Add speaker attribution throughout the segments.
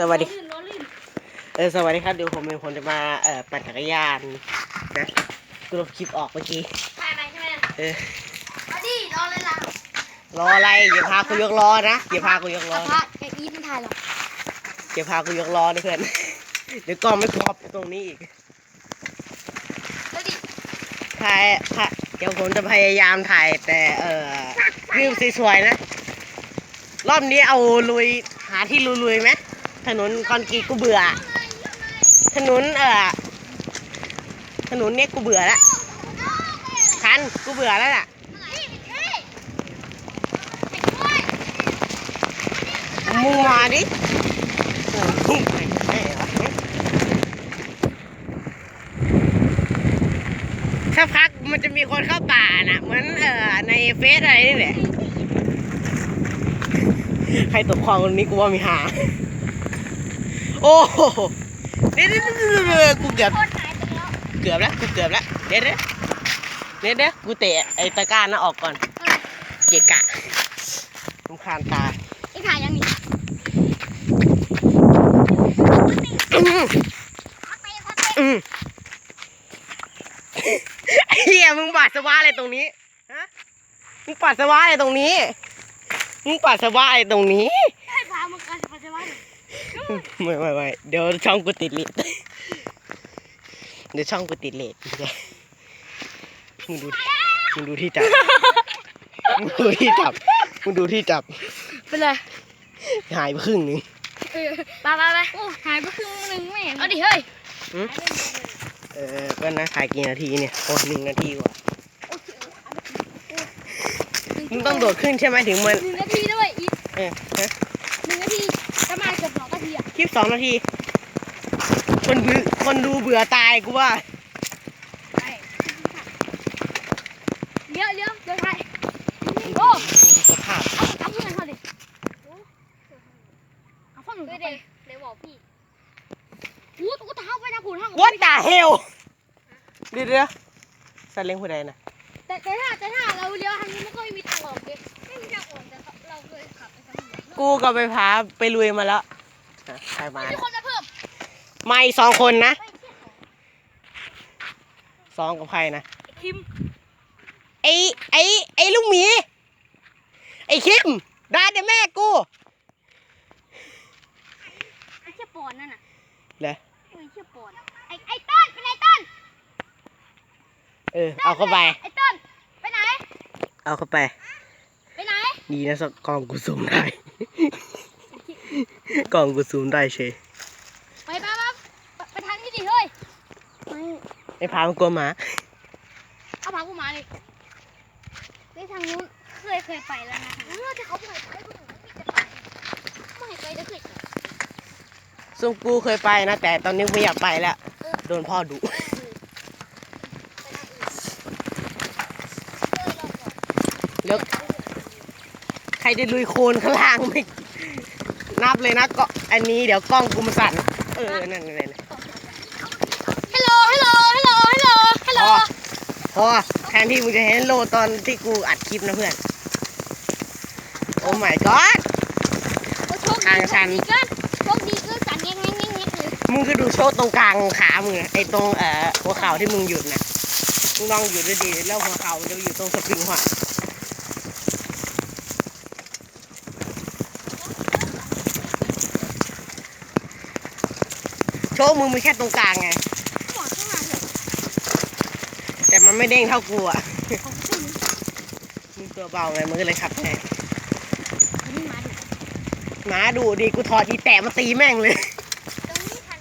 Speaker 1: สวัสดี
Speaker 2: ล้อลื่นล้อลื่น
Speaker 1: เออ สวัสดีครับ เดี๋ยวผมเป็นคนจะมาเอ่อปั่นจักรยานนะกูลบคลิปออกเมื่อกี้
Speaker 2: ถ่ายไปใช่ไหม
Speaker 1: เออ
Speaker 2: มาดิรอเลยล่ะ
Speaker 1: รออะไรอย่าพากูยกล้อนะอย่าพากูยกล้อ
Speaker 2: พ
Speaker 1: นะ
Speaker 2: ระแกอีทมันถ่ายหรอ
Speaker 1: อย่าพากูยกล้อนะเพื่อน เดี๋ยวกล้องไม่ครอบตรงนี้อีก
Speaker 2: แล้วดิ
Speaker 1: ถ่ายถ่ายเดี๋ยวผมจะพยายามถ่ายแต่เอ่อวิวสวยๆนะ รอบนี้เอาลุยหาที่ลุยๆไหม ถนนคอนกรีตกูเบื่อ ถนนเอ่อถนนเนี้ยกูเบื่อแล้วคันกูเบื่อแล้วล่ะมึงมาดิเออมึงไปไหนวะสักพักมันจะมีคนเข้าป่าน่ะเหมือนเอ่อในเฟซอะไรนี่แหละ ใครตกคลองคนนี้กูว่ามีหา โอ้โหเดี๋ยวเดี๋ยวเดี๋ยวเดี๋ยวกูเกือบ
Speaker 2: คนหายไปแล้ว
Speaker 1: เกือบแล้วกูเกือบแล้วเดี๋ยวเดี๋ยวเดี๋ยวเดี๋ยวกูเตะไอ้ตะกร้าน่ะออกก่อน เกะกะรำคาญตา
Speaker 2: ไอ้ถ่ายยังนี่
Speaker 1: อืมอืมไอ้เหี้ยมึงปัสสาวะอะไรตรงนี้ ฮะ มึงปัสสาวะอะไรตรงนี้ มึงปัสสาวะอะไรตรงนี้
Speaker 2: ให้พามึงกันพาจะว่า
Speaker 1: ไม่ไม่ไม่เดี๋ยวช่องกูติดเลทเดี๋ยวช่องกูติดเลทมึงดูดิมึงดูที่จับมึงดูที่จับมึงดูที่จับ
Speaker 2: ไปเลย
Speaker 1: หายไปครึ่งหนึง
Speaker 2: ไปไปไปโอ้หายไปครึ่งนึงไม่เห็นเอาดิเฮ้ย
Speaker 1: หืมเออก็นะถ่ายกี่นาทีเนี่ยโอ้หนึ่งนาทีกว่ามึงต้องโดดขึ้นใช่ไหมถึงมัน
Speaker 2: หนึ่งนาทีด้วยอีก
Speaker 1: เออ ลิปสองนาที คนดูคนดูเบื่อตายกูว่า
Speaker 2: ไปเลี้ยวเลี้ยวเดี๋ยวถ่ายโอ้
Speaker 1: สภาพ
Speaker 2: เอาเอาเพื่อนเขาดิเอาพ่อหนูไปเลยเลยบอกพี่อู้ตุ๊กตาเข้าไปนะผุนห้อง
Speaker 1: วัดตาเฮลเดี๋ยวเดี๋ยวซาเล้งผู้ใดนะ
Speaker 2: แต่แต่ถ้าแต่ถ้าเราเลี้ยวทางนี้มันก็ไม่มีทางออกเด็ไม่มีทางออกแต่เราเคยขับไปทางนี้
Speaker 1: กูก็ไปพาไปลุยมาแล้ว อะใครมา
Speaker 2: มีคนมาเพิ่ม
Speaker 1: มาอีกสองคนนะ
Speaker 2: ไม่เที่ยว
Speaker 1: สองกับใครนะ
Speaker 2: คิม
Speaker 1: ไอ้ไอ้ไอ้ลูกหมี ไอ้คิมด่าแต่แม่กู
Speaker 2: ไอ้เชี่ยปอนนั่นน่ะ
Speaker 1: เหรอ
Speaker 2: ไอ้เชี่ยปอนไอ้ไอ้ต้นเป็นไอ้ต้น
Speaker 1: เออ เอาเข้าไป
Speaker 2: ไอ้ต้นไปไหน
Speaker 1: เอาเข้าไป
Speaker 2: ไปไหน
Speaker 1: ดีนะสักกล้องกูซูมได้ กล้องกูซูมได้เฉย
Speaker 2: ไปไปไปไปไปทางนี้ดิเฮ้ย
Speaker 1: ไอ้พามันกลัวหมา
Speaker 2: เอาพากูมาเลยไปทางนู้นเคยเคยไปแล้วนะคะเออที่เขาเคยไปคนอื่นไม่มีจะไปไม่เคยไปแต่เคยไป
Speaker 1: ซึ่งกูเคยไปนะ แต่ตอนนี้ไม่อยากไปแล้ว โดนพ่อดุแล้วใครจะลุยโคลนข้างล่างไม่ นับเลยนะก็อันนี้เดี๋ยวกล้องกูมันสั่น เออ นั่นนั่นนั่น
Speaker 2: ฮัลโหล ฮัลโหล ฮัลโหล ฮัลโหล ฮัลโหล
Speaker 1: พอพอแทนที่มึงจะเห็นโลตอนที่กูอัดคลิปนะเพื่อน โอ้ my god ทางชัน
Speaker 2: โชคดีก็สั่นแง่งแง่งแง่งแง่งเลย
Speaker 1: มึงคือดูโชว์ตรงกลางขามึงอะไอ้ตรงเอ่อหัวเข่าที่มึงหยุดนะมึงลองหยุดดูดีแล้วหัวเข่ามันจะอยู่ตรงสปริงหัว โชว์มึงมีแค่ตรงกลางไง
Speaker 2: หมอข้างหลังเลย
Speaker 1: แต่มันไม่เด้งเท่ากูอะ
Speaker 2: ของคุณ
Speaker 1: มึงตัวเบาไงมันก็เลยขับแทน
Speaker 2: นี่มาดู
Speaker 1: หมาดูดีกูถอดอีแตะมาตีแม่งเลย
Speaker 2: ตรงนี้ทัน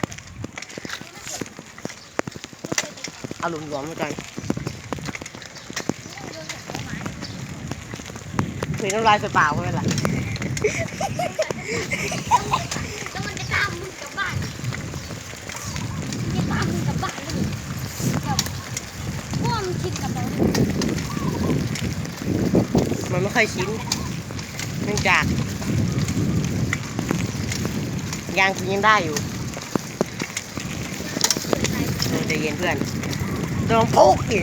Speaker 1: เอาหลุมหลวมๆไปก่อนถุยน้ำลายใส่ปากไว้ไหล่ะ
Speaker 2: แล้วมันจะตามมึงกลับบ้านมันจะตามมึงกลับบ้านแล้วดิแบบพวกมึงคิดกับเรา
Speaker 1: มันไม่ ค่อยชินเนื่องจาก ยางกูยังได้อยู่เออใจเย็นเพื่อนต้องพุกดิ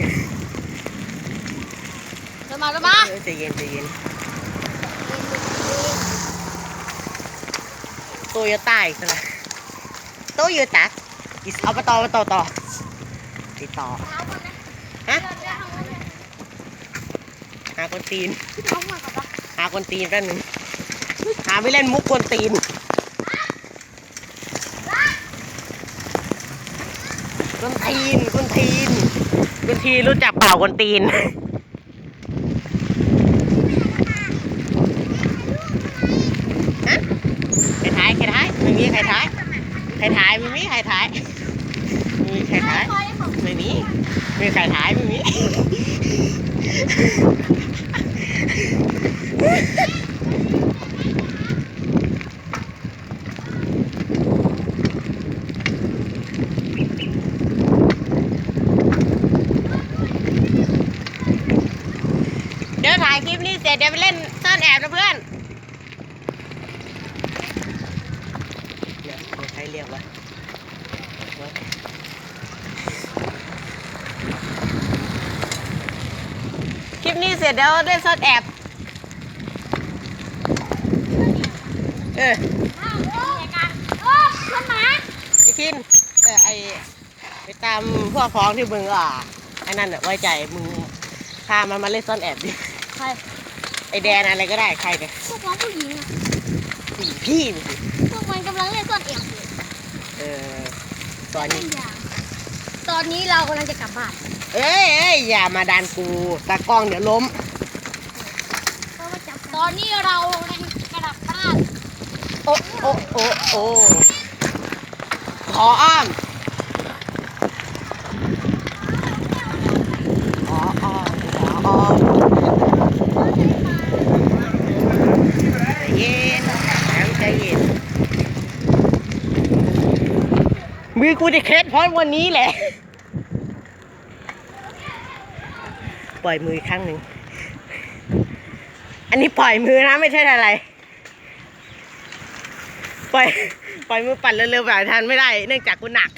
Speaker 2: เดินมาเดินมา
Speaker 1: เออใจเย็นใจเย็นโตโยต้าอีกแล้วโตโยต้าอิสเอาไปต่อไปต่อต่อติดต่อ
Speaker 2: เท้าคนนะ
Speaker 1: ฮะ
Speaker 2: เดินทางนู้นเลย
Speaker 1: หาคนตีน
Speaker 2: เท้ามากับปะ
Speaker 1: หาคนตีนแป๊บนึงหาไม่เล่นมุกคนตีน คนตีน คนตีน คนทีนรู้จักเปล่าคนตีน ฮะใครท้ายใครท้ายไม่มีใครท้ายใครท้ายไม่มีใครท้ายไม่มีใครท้าย
Speaker 2: คอยผม
Speaker 1: ไม่มีไม่มีใครท้ายไม่มี เดี๋ยวถ่ายคลิปนี้เสร็จเดี๋ยวไปเล่นซ่อนแอบนะเพื่อนใครเรียกวะคลิป นี้เสร็จเดี๋ยวเล่นซ่อนแอบ เออ
Speaker 2: อ้าวโอ้ยกันโอ้คนหมา
Speaker 1: ไอคินเออไอไปตามพวกพ้องที่มึงอะไอ้นั่นอะไว้ใจมึงพามันมาเล่นซ่อนแอบดิ
Speaker 2: ใคร
Speaker 1: ไอแดนอะไรก็ได้ใครเนี่ย
Speaker 2: พวกน้องผู้หญิงอะ
Speaker 1: พี่พี่นี่สิ
Speaker 2: พวกมันกำลังเล่นซ่อนเอี่ยมอยู่
Speaker 1: เออตอน
Speaker 2: เล่
Speaker 1: นี้
Speaker 2: นยางตอนนี้เรากำลังจะกลับบ้าน
Speaker 1: เอ้ยเอ้ยอย่ามาดันกูตากล้องเดี๋ยวล้ม
Speaker 2: เพราะว่าจับตอนนี้เรากำลังกลับบ้าน
Speaker 1: โอ้โอ้โอ้โอ้ขออ้อมขออ้อมขออ้อมใจเย็นแล้วใจเย็นมือกูจะเคล็ดเพราะวันนี้แหละ ปล่อยมืออีกครั้งหนึ่ง อันนี้ปล่อยมือนะไม่ใช่อะไร ปล่อยปล่อยมือปั่นเร็วๆแบบทันไม่ได้ เนื่องจากกูหนัก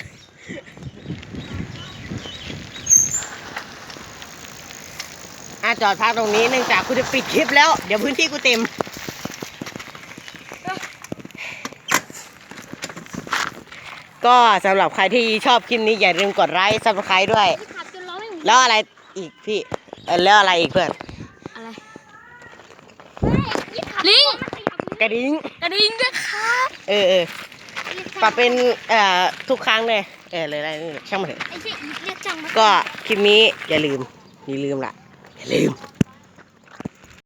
Speaker 1: อาจอดพักตรงนี้เนื่องจากกูจะปิดคลิปแล้ว เดี๋ยวพื้นที่กูเต็มก็สำหรับใครที่ชอบคลิปนี้อย่าลืมกดไลค์ซับสไครต์ด้วย
Speaker 2: ที่ขับจนร้องไม่หมด
Speaker 1: แล้วอะไรอีกพี่ เออแล้วอะไรอีกเพื่อน
Speaker 2: อะไรลิง
Speaker 1: กระดิ่ง
Speaker 2: กระดิ่งด้วยครับ
Speaker 1: เออเออปรับเป็นเอ่อทุกครั้งเลยเออเลยอะไรนี่ช่างมันเถอะ
Speaker 2: ไอ้เจ๊อีกเรียกจังมา
Speaker 1: ก็คลิปนี้อย่าลืมอย่าลืมล่ะอย่าลืม